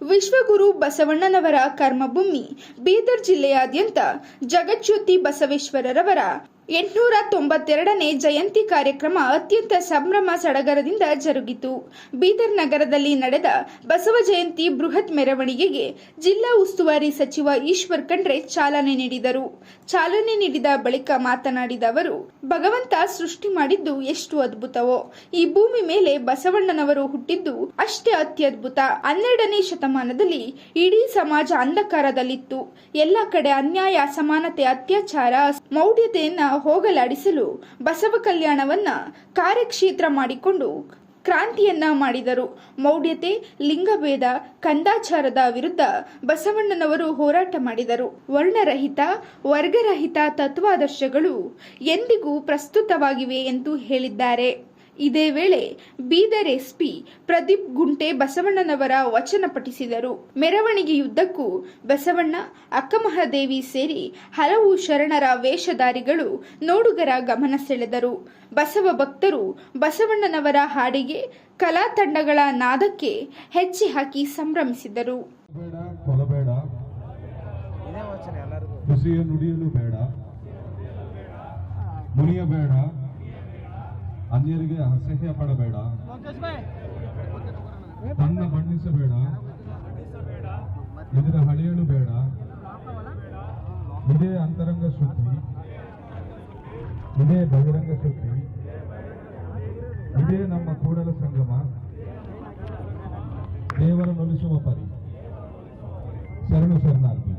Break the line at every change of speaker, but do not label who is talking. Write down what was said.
ವಿಶ್ವಗುರು ಬಸವಣ್ಣನವರ ಕರ್ಮಭೂಮಿ ಬೀದರ್ ಜಿಲ್ಲೆಯಾದ್ಯಂತ ಜಗಜ್ಯೋತಿ ಬಸವೇಶ್ವರರವರ ಎಂಟುನೂರ ತೊಂಬತ್ತೆರಡನೇ ಜಯಂತಿ ಕಾರ್ಯಕ್ರಮ ಅತ್ಯಂತ ಸಂಭ್ರಮ ಸಡಗರದಿಂದ ಜರುಗಿತು. ಬೀದರ್ ನಗರದಲ್ಲಿ ನಡೆದ ಬಸವ ಜಯಂತಿ ಬೃಹತ್ ಮೆರವಣಿಗೆಗೆ ಜಿಲ್ಲಾ ಉಸ್ತುವಾರಿ ಸಚಿವ ಈಶ್ವರ್ ಖಂಡ್ರೆ ಚಾಲನೆ ನೀಡಿದರು. ಚಾಲನೆ ನೀಡಿದ ಬಳಿಕ ಮಾತನಾಡಿದ ಅವರು, ಭಗವಂತ ಸೃಷ್ಟಿ ಮಾಡಿದ್ದು ಎಷ್ಟು ಅದ್ಭುತವೋ. ಈ ಭೂಮಿ ಮೇಲೆ ಬಸವಣ್ಣನವರು ಹುಟ್ಟಿದ್ದು ಅಷ್ಟೇ ಅತ್ಯದ್ಭುತ. ಹನ್ನೆರಡನೇ ಶತಮಾನದಲ್ಲಿ ಇಡೀ ಸಮಾಜ ಅಂಧಕಾರದಲ್ಲಿತ್ತು. ಎಲ್ಲ ಕಡೆ ಅನ್ಯಾಯ, ಅಸಮಾನತೆ, ಅತ್ಯಾಚಾರ, ಮೌಢ್ಯತೆಯನ್ನ ಹೋಗಲಾಡಿಸಲು ಬಸವ ಕಲ್ಯಾಣವನ್ನ ಕಾರ್ಯಕ್ಷೇತ್ರ ಮಾಡಿಕೊಂಡು ಕ್ರಾಂತಿಯನ್ನ ಮಾಡಿದರು. ಮೌಢ್ಯತೆ, ಲಿಂಗಭೇದ, ಕಂದಾಚಾರದ ವಿರುದ್ಧ ಬಸವಣ್ಣನವರು ಹೋರಾಟ ಮಾಡಿದರು. ವರ್ಣರಹಿತ, ವರ್ಗರಹಿತ ತತ್ವಾದರ್ಶಗಳು ಎಂದಿಗೂ ಪ್ರಸ್ತುತವಾಗಿವೆ ಎಂದು ಹೇಳಿದ್ದಾರೆ. ಇದೇ ವೇಳೆ ಬೀದರ್ ಎಸ್ಪಿ ಪ್ರದೀಪ್ ಗುಂಟೆ ಬಸವಣ್ಣನವರ ವಚನ ಪಠಿಸಿದರು. ಮೆರವಣಿಗೆಯುದ್ದಕ್ಕೂ ಬಸವಣ್ಣ ಅಕ್ಕಮಹಾದೇವಿ ಸೇರಿ ಹಲವು ಶರಣರ ವೇಷಧಾರಿಗಳು ನೋಡುಗರ ಗಮನ ಸೆಳೆದರು. ಬಸವ ಭಕ್ತರು ಬಸವಣ್ಣನವರ ಹಾಡಿಗೆ ಕಲಾ ತಂಡಗಳ ನಾದಕ್ಕೆ ಹೆಜ್ಜೆ ಹಾಕಿ ಸಂಭ್ರಮಿಸಿದರು.
ಬೇಡ ಅನ್ಯರಿಗೆ ಅಸಹ್ಯ ಪಡಬೇಡ. ಬಣ್ಣ ಬಣ್ಣಿಸಬೇಡ. ಇದರ ಹಳೆಯಲು ಬೇಡ. ಇದೇ ಅಂತರಂಗ ಶುದ್ಧಿ ಇದೇ ಬಹಿರಂಗ ಶುದ್ಧಿ ಇದೇ ನಮ್ಮ ಕೂಡಲ ಸಂಗಮ. ದೇವರ ನೊಲಿಸುವ ಪರಿ. ಶರಣು ಶರಣಾರ್ಥಿ.